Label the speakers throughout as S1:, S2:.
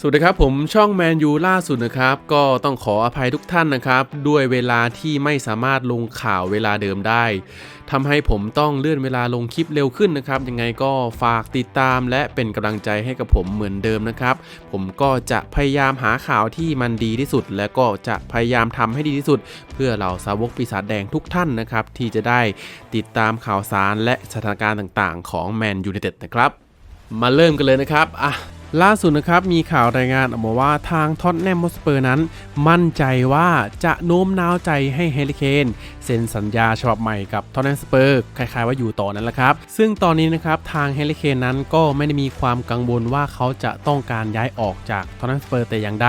S1: สวัสดีครับผมช่องแมนยูล่าสุดนะครับ ก็ต้องขออภัยทุกท่านนะครับ ด้วยเวลาที่ไม่สามารถลงข่าวเวลาเดิมได้ทำให้ผมต้องเลื่อนเวลาลงคลิปเร็วขึ้นนะครับ ยังไงก็ฝากติดตามและเป็นกำลังใจให้กับผมเหมือนเดิมนะครับ ผมก็จะพยายามหาข่าวที่มันดีที่สุด และก็จะพยายามทำให้ดีที่สุด เพื่อเหล่าสาวกปีศาจแดงทุกท่านนะครับ ที่จะได้ติดตามข่าวสารและสถานการณ์ต่างๆ ของแมนยู i นเต็ดนะครับมาเริ่มกันเลยนะครับอะ ล่าสุดนะครับมีข่าวรายงานออกมาว่าทางท็อตแนมสเปอร์นั้น มั่นใจว่าจะโน้มน้าวใจให้เฮลิเคน เซ็นสัญญาฉบับใหม่กับท็อตแนมสเปอร์คล้ายๆว่าอยู่ต่อนั่นแหละครับ ซึ่งตอนนี้นะครับทางเฮลิเคนนั้นก็ไม่ได้มีความกังวลว่าเขาจะต้องการย้ายออกจากท็อตแนมสเปอร์แต่อย่างใด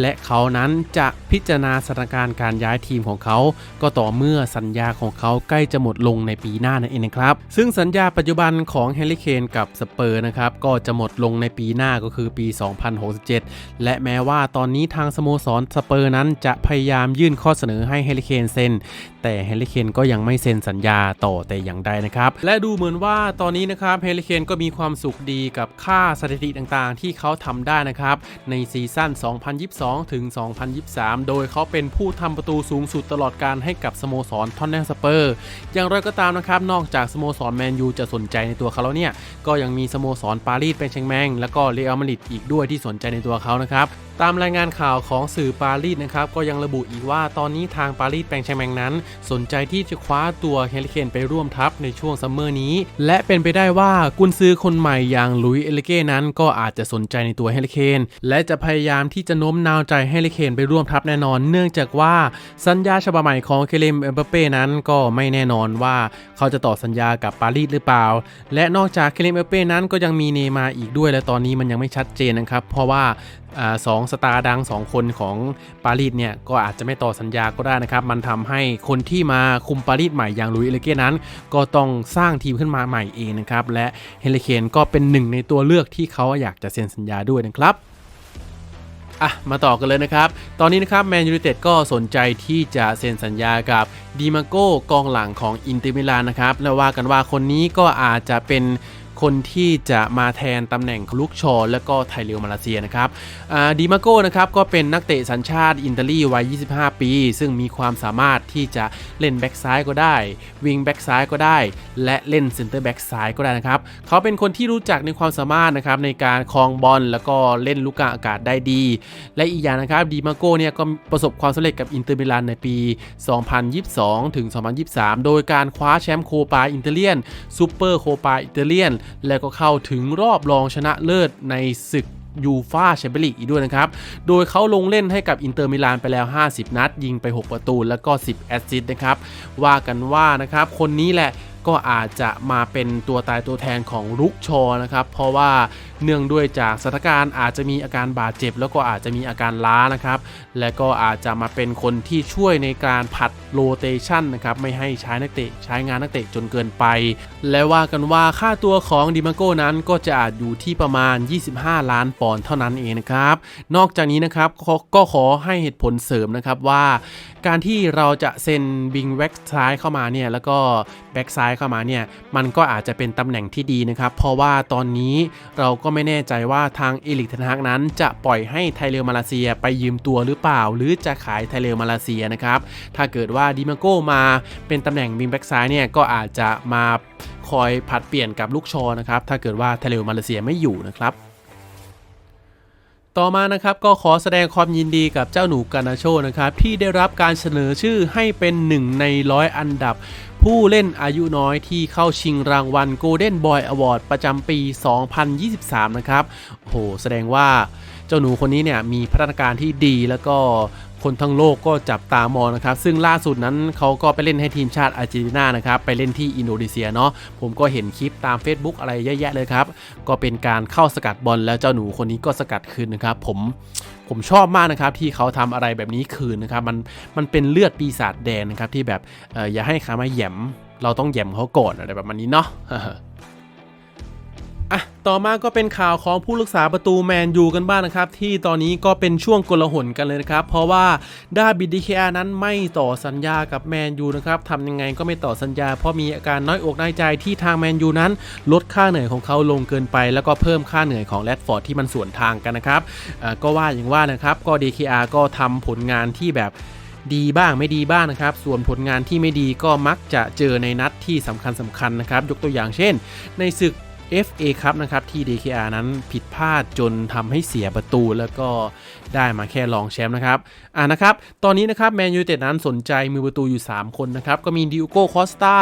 S1: และเขานั้นจะพิจารณาสถานการณ์การย้ายทีมของเขา ก็ต่อเมื่อสัญญาของเขาใกล้จะหมดลงในปีหน้านั่นเองนะครับ ซึ่งสัญญาปัจจุบันของเฮลิเคนกับสเปอร์นะครับก็จะหมดลงในปีหน้าก็คือปี 2067 และแม้ว่าตอนนี้ทางสโมสรสเปอร์นั้นจะพยายามยื่นข้อเสนอให้เฮลิเคนเซ็นแต่เฮลิเคนก็ยังไม่เซ็นสัญญาต่อแต่อย่างใดนะครับ และดูเหมือนว่าตอนนี้นะครับเฮลิเคนก็มีความสุขดีกับค่าสถิติต่างๆ ที่เขาทำได้นะครับ ในซีซั่น 2022 ถึง 2023 โดยเขาเป็นผู้ทำประตูสูงสุดตลอดการให้กับสโมสรทอนแนสเปอร์อย่างไรก็ตามนะครับ นอกจากสโมสรแมนยูจะสนใจในตัวเขาแล้วเนี่ย ก็ยังมีสโมสรปารีสเป็นเชงแมง แล้วก็เรอัลมาดริดอีกด้วยที่สนใจในตัวเขานะครับ ตามรายงานข่าวของสื่อปารีสนะครับก็ยังระบุอีกว่าตอนนี้ทางปารีสแปงแชงแมงนั้น สนใจที่จะคว้าตัวเฮลิเคนไปร่วมทัพในช่วงซัมเมอร์นี้ และเป็นไปได้ว่ากุนซือคนใหม่อย่างลุยเอเลเก้นั้น ก็อาจจะสนใจในตัวเฮลิเคนและจะพยายามที่จะโน้มน้าวใจเฮลิเคนไปร่วมทัพแน่นอน เนื่องจากว่าสัญญาฉบับใหม่ของเคเลมเอมเบเป้นั้นก็ไม่แน่นอนว่าเขาจะต่อสัญญากับปารีสหรือเปล่า และนอกจากเคเลมเอมเบเป้นั้นก็ยังมีเนมาร์อีกด้วย และตอนนี้มันยังไม่ชัดเจนนะครับเพราะว่าอาสองสตาร์ดัง 2 คนของปารีสเนี่ยก็อาจจะไม่ต่อสัญญาก็ได้นะครับ มันทำให้คนที่มาคุมปารีสใหม่อย่างลุยเอเลเก้นั้น ก็ต้องสร้างทีมขึ้นมาใหม่เองนะครับ และเฮลิเคนก็เป็นหนึ่งในตัวเลือกที่เขาอยากจะเซ็นสัญญาด้วยนะครับอะ มาต่อกันเลยนะครับ ตอนนี้นะครับแมนยู i นเต็ดก็สนใจที่จะเซ็นสัญญากับดีมาโก้กองหลังของอินเตอร์มิลานนะครับ และว่ากันว่าคนนี้ก็อาจจะเป็น คนที่จะมาแทนตำแหน่งลุกชอ และก็ไทเรลมาเลเซียนะครับดีมาโก้นะครับก็เป็นนักเตะสัญชาติอิตาลีวัย 25 ปี ซึ่งมีความสามารถที่จะเล่นแบ็กซ้ายก็ได้วิงแบ็กซ้ายก็ได้ และเล่นเซนเตอร์แบ็กซ้ายก็ได้นะครับเขาเป็นคนที่รู้จักในความสามารถนะครับในการคลองบอลแล้วก็เล่นลูกกลางอากาศได้ดี และอีกอย่างนะครับดีมาโก้เนี่ยก็ประสบความสำเร็จกับอินเตอร์มิลานในปี 2022 ถึง 2023 โดยการคว้าแชมป์โคปาอินเตเลียนซูเปอร์โคปาอิตาเลียนแล้วก็เข้าถึงรอบรองชนะเลิศในศึกยูฟาแชมเปี้ยนลีกอีกด้วยนะครับ โดยเขาลงเล่นให้กับอินเตอร์มิลานไปแล้ว 50 นัด ยิงไป 6 ประตู แล้วก็ 10 แอสซิสต์นะครับ ว่ากันว่านะครับ คนนี้แหละก็อาจจะมาเป็นตัวตายตัวแทนของลุกชอนะครับ เพราะว่าเนื่องด้วยจากสถานการณ์อาจจะมีอาการบาดเจ็บ แล้วก็อาจจะมีอาการล้านะครับ และก็อาจจะมาเป็นคนที่ช่วยในการผัดโรเตชันนะครับ ไม่ให้ใช้นักเตะใช้งานนักเตะจนเกินไป และว่ากันว่าค่าตัวของดิมาโก้นั้นก็จะอาจอยู่ที่ประมาณ 25 ล้านปอนด์เท่านั้นเองนะครับ นอกจากนี้นะครับก็ขอให้เหตุผลเสริมนะครับว่า การที่เราจะเซ็นบิงแบ็กซ้ายเข้ามาเนี่ยแล้วก็แบ็กซ้ายเข้ามาเนี่ยมันก็อาจจะเป็นตำแหน่งที่ดีนะครับ เพราะว่าตอนนี้เราก็ไม่แน่ใจว่าทางเอลิกเทนฮักนั้น จะปล่อยให้ไทเรลมาเลเซียไปยืมตัวหรือเปล่า หรือจะขายไทเรลมาเลเซียนะครับถ้าเกิดว่าดิมาโก้มาเป็นตำแหน่งวิงแบ็กซ้ายเนี่ยก็อาจจะมาคอยผัดเปลี่ยนกับลูกชอนะครับถ้าเกิดว่าไทเรลมาเลเซียไม่อยู่นะครับ ต่อมานะครับก็ขอแสดงความยินดีกับเจ้าหนูกานาโชนะครับที่ได้รับการเสนอชื่อให้เป็นหนึ่งในร้อยอันดับ ผู้เล่นอายุน้อยที่เข้าชิงรางวัล Golden Boy Award ประจำปี 2023 นะครับโอ้โหแสดงว่าเจ้าหนูคนนี้เนี่ยมีพัฒนาการที่ดีแล้วก็ คนทั้งโลกก็จับตามองนะครับ ซึ่งล่าสุดนั้นเขาก็ไปเล่นให้ทีมชาติอาร์เจนตินานะครับ ไปเล่นที่อินโดนีเซียเนาะผมก็เห็นคลิปตาม Facebook อะไรเยอะแยะเลยครับ ก็เป็นการเข้าสกัดบอลแล้วเจ้าหนูคนนี้ก็สกัดคืนนะครับ ผมผมชอบมากนะครับที่เขาทำอะไรแบบนี้คืนนะครับมันมันเป็นเลือดปีศาจแดงนะครับที่แบบเอออย่าให้ขามาแหยมเราต้องแหยมเขาก่อนอะไรแบบนี้เนาะ อะต่อมาก็เป็นข่าวของผู้รักษาประตูแมนยูกันบ้างนะครับ ที่ตอนนี้ก็เป็นช่วงกลหนกันเลยนะครับ เพราะว่าดาบิดดีเคนั้นไม่ต่อสัญญากับแมนยูนะครับทำยังไงก็ไม่ต่อสัญญา เพราะมีอาการน้อยอกน้อยใจที่ทางแมนยูนั้น ลดค่าเหนื่อยของเขาลงเกินไป แล้วก็เพิ่มค่าเหนื่อยของแรดฟอร์ดที่มันสวนทางกันนะครับอ่าก็ว่าอย่างว่านะครับก็ DKR ก็ทำผลงานที่แบบดีบ้างไม่ดีบ้างนะครับ ส่วนผลงานที่ไม่ดีก็มักจะเจอในนัดที่สำคัญสำคัญนะครับ ยกตัวอย่างเช่น ในศึก FA ครับนะครับที่ DKR นั้นผิดพลาดจนทำให้เสียประตูแล้วก็ได้มาแค่รองแชมป์นะครับอ่านะครับ ตอนนี้นะครับแมนยูเต็ดนั้นสนใจมือประตูอยู่ 3 คนนะครับ ก็มีดิโก้คอสตา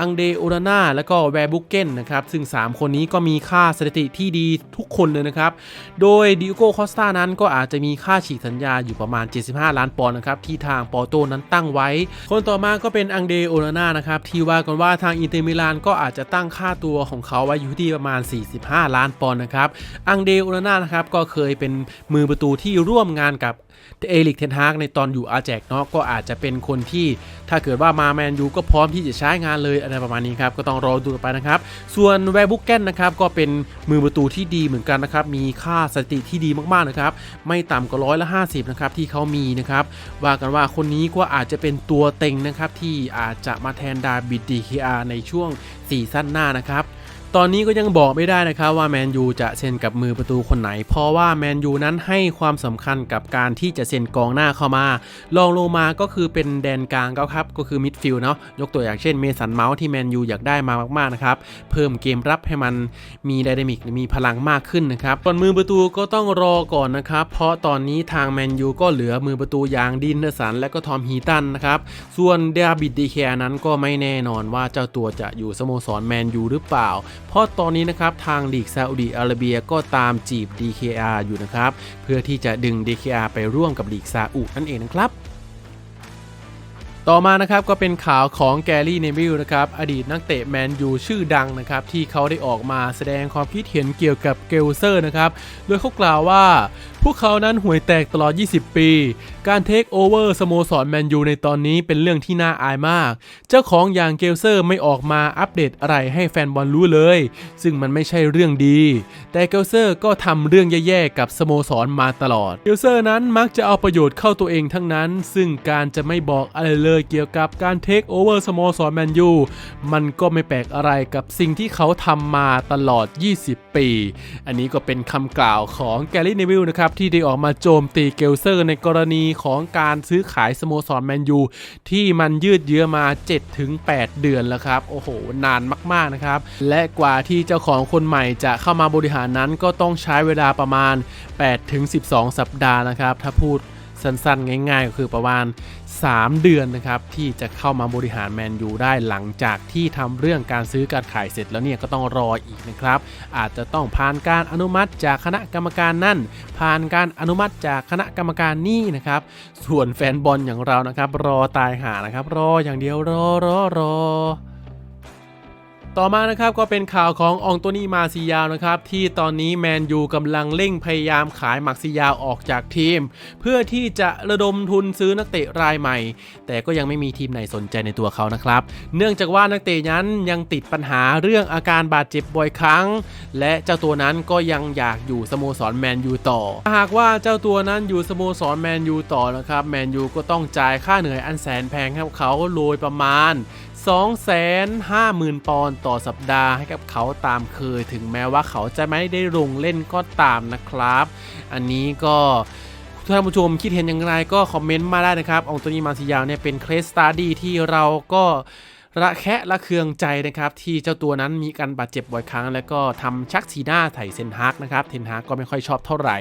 S1: อังเดโอราน่าแล้วก็แวร์บุกเกนนะครับ ซึ่ง 3 คนนี้ก็มีค่าสถิติที่ดีทุกคนเลยนะครับ โดยดิโก้คอสตานั้นก็อาจจะมีค่าฉีกสัญญาอยู่ประมาณ 75 ล้านปอนด์นะครับที่ทางปอร์โตนั้นตั้งไว้ คนต่อมาก็เป็นอังเดโอราน่านะครับที่ว่ากันว่าทางอินเตอร์มิลานก็อาจจะตั้งค่าตัวของเขาไว้อยู่ที่ประมาณ 45 ล้านปอนด์นะครับ อังเดโอราน่านะครับก็เคยเป็นมือประตูที่ร่วมงานกับเอลิกเทนฮากในตอนอยู่อาแจกเนาะก็อาจจะเป็นคนที่ ถ้าเกิดว่ามาแมนยูก็พร้อมที่จะใช้งานเลยอะไรประมาณนี้ครับก็ต้องรอดูไปนะครับ ส่วนแวร์บุกเกนนะครับก็เป็นมือประตูที่ดีเหมือนกันนะครับมีค่าสถิติที่ดีมากๆนะครับไม่ต่ำกว่าร้อยละ50นะครับที่เขามีนะครับว่ากันว่าคนนี้ก็อาจจะเป็นตัวเต็งนะครับที่อาจจะมาแทนดาบิดดีเคอาในช่วงซีซั่นหน้านะครับ ตอนนี้ก็ยังบอกไม่ได้นะครับว่าแมนยูจะเซ็นกับมือประตูคนไหน เพราะว่าแมนยูนั้นให้ความสำคัญกับการที่จะเซ็นกองหน้าเข้ามาลองลงมาก็คือเป็นแดนกลางก็ครับก็คือมิดฟิลด์เนาะยกตัวอย่างเช่นเมสันเมาส์ที่แมนยูอยากได้มามากๆนะครับเพิ่มเกมรับให้มันมีไดนามิกมีพลังมากขึ้นนะครับส่วนมือประตูก็ต้องรอก่อนนะครับเพราะตอนนี้ทางแมนยูก็เหลือมือประตูอย่างดินเนอร์สันและก็ทอมฮีตันนะครับส่วนเดบิดดีแคร์นั้นก็ไม่แน่นอนว่าเจ้าตัวจะอยู่สโมสรแมนยูหรือเปล่าเพราะตอนนี้นะครับทางลีกซาอุดีอาระเบียก็ตามจีบ DKR อยู่นะครับเพื่อที่จะดึง DKR ไปร่วมกับลีกซาอุนั่นเองนะครับต่อมานะครับก็เป็นข่าวของแกรี่เนวิลนะครับอดีตนักเตะแมนยูชื่อดังนะครับที่เขาได้ออกมาแสดงความคิดเห็นเกี่ยวกับเกลเซอร์นะครับโดยเขากล่าวว่าพวกเขานั้นห่วยแตกตลอด 20 ปี การเทคโอเวอร์สโมสรแมนยูในตอนนี้เป็นเรื่องที่น่าอายมาก เจ้าของอย่างเกลเซอร์ไม่ออกมาอัปเดตอะไรให้แฟนบอลรู้เลย ซึ่งมันไม่ใช่เรื่องดี แต่เกลเซอร์ก็ทำเรื่องแย่ๆกับสโมสรมาตลอด เกลเซอร์นั้นมักจะเอาประโยชน์เข้าตัวเองทั้งนั้น ซึ่งการจะไม่บอกอะไรเลยเกี่ยวกับการเทคโอเวอร์สโมสรแมนยูมันก็ไม่แปลกอะไรกับสิ่งที่เขาทำมาตลอด 20 ปี อันนี้ก็เป็นคำกล่าวของแกรี่เนวิลนะครับที่ได้ออกมาโจมตีเกลเซอร์ในกรณีของการซื้อขายสโมสรแมนยูที่มันยืดเยื้อมา 7-8 เดือนแล้วครับ โอ้โห นานมากๆนะครับ และกว่าที่เจ้าของคนใหม่จะเข้ามาบริหารนั้นก็ต้องใช้เวลาประมาณ 8-12 สัปดาห์นะครับ ถ้าพูดสั้นๆ ง่ายๆ ก็คือประมาณ 3 เดือนนะครับที่จะเข้ามาบริหารแมนยูได้หลังจากที่ทำเรื่องการซื้อการขายเสร็จแล้วเนี่ยก็ต้องรออีกนะครับ อาจจะต้องผ่านการอนุมัติจากคณะกรรมการนั่น ผ่านการอนุมัติจากคณะกรรมการนี่นะครับส่วนแฟนบอลอย่างเรานะครับรอตายหานะครับรออย่างเดียวรอรอรอ ต่อมานะครับก็เป็นข่าวขององโตนี่มาซิยาวนะครับที่ตอนนี้แมนยูกำลังเร่งพยายามขายมักซิยาวออกจากทีม เพื่อที่จะระดมทุนซื้อนักเตะรายใหม่ แต่ก็ยังไม่มีทีมไหนสนใจในตัวเขานะครับ เนื่องจากว่านักเตะนั้นยังติดปัญหาเรื่องอาการบาดเจ็บบ่อยครั้ง และเจ้าตัวนั้นก็ยังอยากอยู่สโมสรแมนยูต่อ หากว่าเจ้าตัวนั้นอยู่สโมสรแมนยูต่อนะครับแมนยูก็ต้องจ่ายค่าเหนื่อยอันแสนแพงให้เขาโดยประมาณ 250,000 ปอนด์ต่อสัปดาห์ให้กับเขาตามเคย ถึงแม้ว่าเขาจะไม่ได้ลงเล่นก็ตามนะครับ อันนี้ก็ท่านผู้ชมคิดเห็นอย่างไรก็คอมเมนต์มาได้นะครับ องตัวนี้มาซิยาวเนี่ยเป็นเคสสตาดี้ที่เราก็ระแคะระเคืองใจนะครับที่เจ้าตัวนั้นมีการบาดเจ็บบ่อยครั้ง แล้วก็ทำชักสีหน้าไถ่เซนฮากนะครับเทนฮากก็ไม่ค่อยชอบเท่าไหร่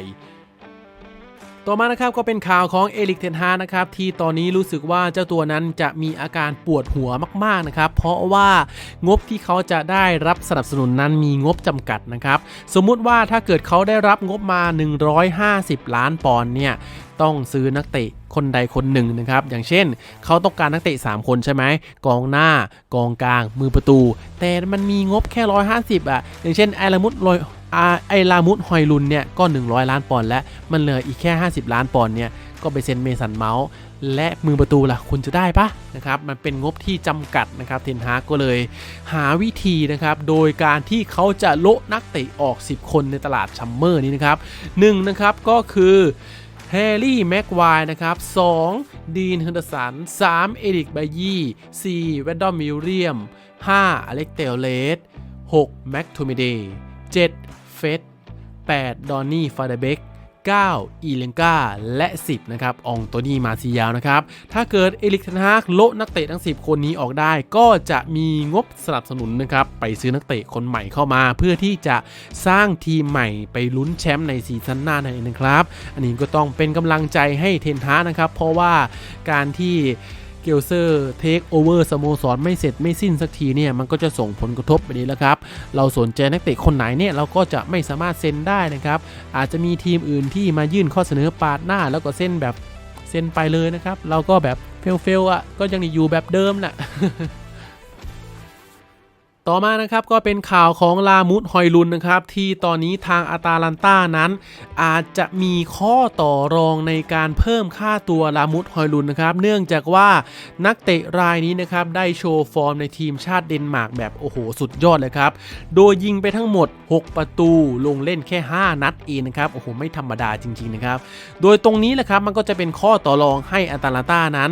S1: ต่อมานะครับก็เป็นข่าวของเอลิกเทนฮานะครับที่ตอนนี้รู้สึกว่าเจ้าตัวนั้นจะมีอาการปวดหัวมากๆนะครับเพราะว่างบที่เขาจะได้รับสนับสนุนนั้นมีงบจำกัดนะครับสมมุติว่าถ้าเกิดเขาได้รับงบมา 150 ล้านปอนด์เนี่ย ต้องซื้อนักเตะคนใดคนหนึ่งนะครับ อย่างเช่น เขาต้องการนักเตะ 3 คนใช่ไหมกองหน้ากองกลาง มือประตู แต่มันมีงบแค่ 150 อะ อย่างเช่นไอลามุดลอยไอลามุดฮอยลุนเนี่ยก็ 100 ล้านปอนด์แล้ว มันเหลืออีกแค่ 50 ล้านปอนด์เนี่ยก็ไปเซ็นเมสันเมาส์และมือประตูล่ะคุณจะได้ปะนะครับมันเป็นงบที่จำกัดนะครับเทนฮากก็เลยหาวิธีนะครับโดยการที่เขาจะโละนักเตะออก 10 คนในตลาดชัมเมอร์นี้นะครับหนึ่งนะครับก็คือ แฮร์รี่แม็กไวายนะครับ 2. ดีนเฮนเดอร์สัน 3. เอริกไบยี่ 4. แวนดอมมิลเลียม 5. อเล็กเตลเลส 6. แม็กทูมิเดย์ 7. เฟส 8. ดอนนี่ฟาเดเบก 9. อีเลงกาและ 10 นะครับ อองโตนี่มาซียาวนะครับ ถ้าเกิดเอลิกเทนฮากโละนักเตะทั้ง 10 คนนี้ออกได้ ก็จะมีงบสนับสนุนนะครับ ไปซื้อนักเตะคนใหม่เข้ามา เพื่อที่จะสร้างทีมใหม่ไปลุ้นแชมป์ในซีซั่นหน้านั่นเองนะครับ อันนี้ก็ต้องเป็นกำลังใจให้เทนฮากนะครับ เพราะว่าการที่ กลเซอร์เทคโอเวอร์สโมสรไม่เสร็จไม่สิ้นสักทีเนี่ยมันก็จะส่งผลกระทบไปนี้แล้วครับ เราสนใจนักเตะคนไหนเนี่ยเราก็จะไม่สามารถเซ็นได้นะครับ อาจจะมีทีมอื่นที่มายื่นข้อเสนอปาดหน้าแล้วก็เซ็นแบบเซ็นไปเลยนะครับ เราก็แบบเฟลเฟลอะก็ยังอยู่แบบเดิมแหละ ต่อมานะครับก็เป็นข่าวของลามุดฮอยลุนนะครับ ที่ตอนนี้ทางอาตาลันต้านั้น อาจจะมีข้อต่อรองในการเพิ่มค่าตัวลามุดฮอยลุนนะครับ เนื่องจากว่านักเตะรายนี้นะครับได้โชว์ฟอร์มในทีมชาติเดนมาร์กแบบโอ้โหสุดยอดเลยครับ โดยยิงไปทั้งหมด 6 ประตูลงเล่นแค่ 5 นัดเองนะครับโอ้โหไม่ธรรมดาจริงๆนะครับ โดยตรงนี้แหละครับมันก็จะเป็นข้อต่อรองให้อาตาลันต้านั้น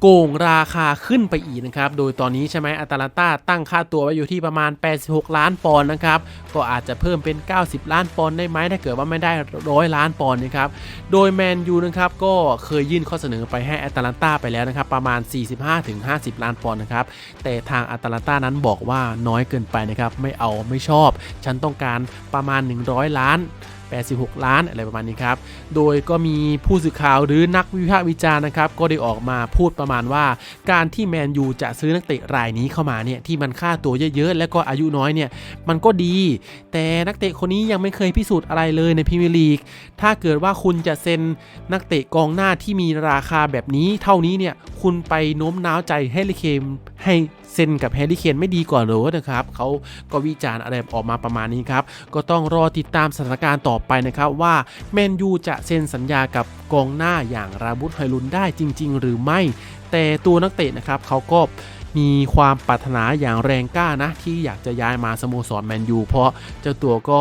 S1: โกงราคาขึ้นไปอีกนะครับ โดยตอนนี้ใช่ไหมอาตาลันตาตั้งค่าตัวไว้อยู่ที่ประมาณ 86 ล้านปอนด์นะครับ ก็อาจจะเพิ่มเป็น 90 ล้านปอนด์ได้ไหมถ้าเกิดว่าไม่ได้ร้อยล้านปอนด์นะครับ โดยแมนยูนะครับก็เคยยื่นข้อเสนอไปให้อาตาลันตาไปแล้วนะครับ ประมาณ 45-50 ล้านปอนด์นะครับ แต่ทางอาตาลันตานั้นบอกว่าน้อยเกินไปนะครับ ไม่เอาไม่ชอบ ฉันต้องการประมาณ 100 ล้าน 86 ล้านอะไรประมาณนี้ครับ โดยก็มีผู้สื่อข่าวหรือนักวิพากษ์วิจารณ์นะครับ ก็ได้ออกมาพูดประมาณว่า การที่แมนยูจะซื้อนักเตะรายนี้เข้ามาเนี่ยที่มันค่าตัวเยอะๆ และก็อายุน้อยเนี่ยมันก็ดี แต่นักเตะคนนี้ยังไม่เคยพิสูจน์อะไรเลยในพรีเมียร์ลีก ถ้าเกิดว่าคุณจะเซ็นนักเตะกองหน้าที่มีราคาแบบนี้ เท่านี้เนี่ยคุณไปโน้มน้าวใจให้ลิเคมให้เซ็นกับแฮร์รี่เคนไม่ดีกว่าเหรอนะครับเขาก็วิจารณ์อะไรออกมาประมาณนี้ครับก็ต้องรอติดตามสถานการณ์ต่อไปนะครับว่าแมนยูจะเซ็นสัญญากับกองหน้าอย่างราบุตไฮลุนได้จริง ๆ หรือไม่ แต่ตัวนักเตะนะครับเขาก็มีความปรารถนาอย่างแรงกล้านะ ที่อยากจะย้ายมาสโมสรแมนยูเพราะเจ้าตัวก็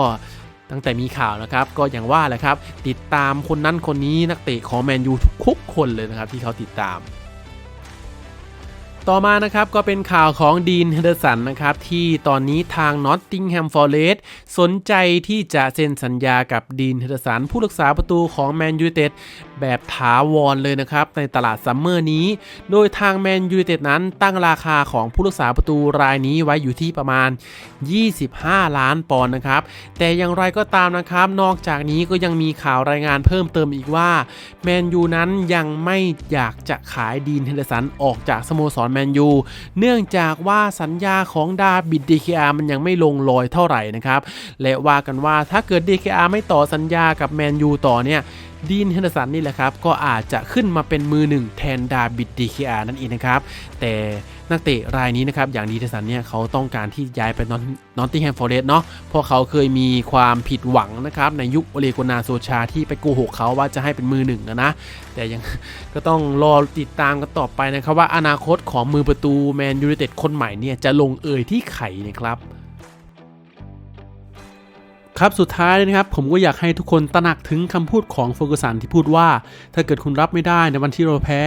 S1: ตั้งแต่มีข่าวนะครับก็อย่างว่าแหละครับ ติดตามคนนั้นคนนี้นักเตะของแมนยูทุกคนเลยนะครับที่เขาติดตาม ต่อมานะครับก็เป็นข่าวของดีนเฮเดอร์สันนะครับที่ตอนนี้ทางนอตติงแฮมฟอร์เรสต์สนใจที่จะเซ็นสัญญากับดีนเฮเดอร์สันผู้รักษาประตูของแมนยูเต็ด แบบถาวรเลยนะครับ ในตลาดซัมเมอร์นี้ โดยทางแมนยูเต็ดนั้นตั้งราคาของผู้รักษาประตูรายนี้ไว้อยู่ที่ประมาณ 25 ล้านปอนด์นะครับ แต่อย่างไรก็ตามนะครับ นอกจากนี้ก็ยังมีข่าวรายงานเพิ่มเติมอีกว่าแมนยูนั้นยังไม่อยากจะขายดีนเฮเดอร์สันออกจากสโมสรแมนยูเนื่องจากว่าสัญญาของดาบิด DKR มันยังไม่ลงรอยเท่าไหร่นะครับและว่ากันว่าถ้าเกิด DKR ไม่ต่อสัญญากับแมนยูต่อเนี่ย ดีนเฮนเดอร์สันนี่แหละครับ ก็อาจจะขึ้นมาเป็นมือหนึ่งแทนดาบิด DKR นั่นเองนะครับ แต่นักเตะรายนี้นะครับ อย่างดีเทสันเนี่ยเขาต้องการที่ย้ายไปนอนตติงแฮมฟอร์เรสต์เนาะเพราะเขาเคยมีความผิดหวังนะครับ ในยุคโอเลโกนาโซชาที่ไปโกหกเขาว่าจะให้เป็นมือหนึ่งนะนะ แต่ยังก็ต้องรอติดตามกันต่อไปนะครับ ว่าอนาคตของมือประตูแมนยูไนเต็ดคนใหม่เนี่ยจะลงเอยที่ไข่นะครับ ครับสุดท้ายนะครับผมก็อยากให้ทุกคนตระหนักถึงคำพูดของเฟอร์กูสันที่พูดว่า ถ้าเกิดคุณรับไม่ได้ในวันที่เราแพ้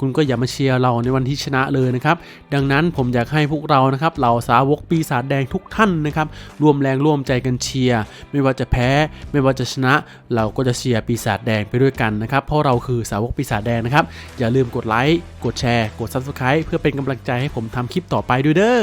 S1: คุณก็อย่ามาเชียร์เราในวันที่ชนะเลยนะครับ ดังนั้นผมอยากให้พวกเรานะครับเหล่าสาวกปีศาจแดงทุกท่านนะครับร่วมแรงร่วมใจกันเชียร์ไม่ว่าจะแพ้ ไม่ว่าจะชนะ เราก็จะเชียร์ปีศาจแดงไปด้วยกันนะครับเพราะเราคือสาวกปีศาจแดงนะครับอย่าลืมกดไลค์กดแชร์ กด Subscribe เพื่อเป็นกำลังใจให้ผมทำคลิปต่อไปด้วยเด้อ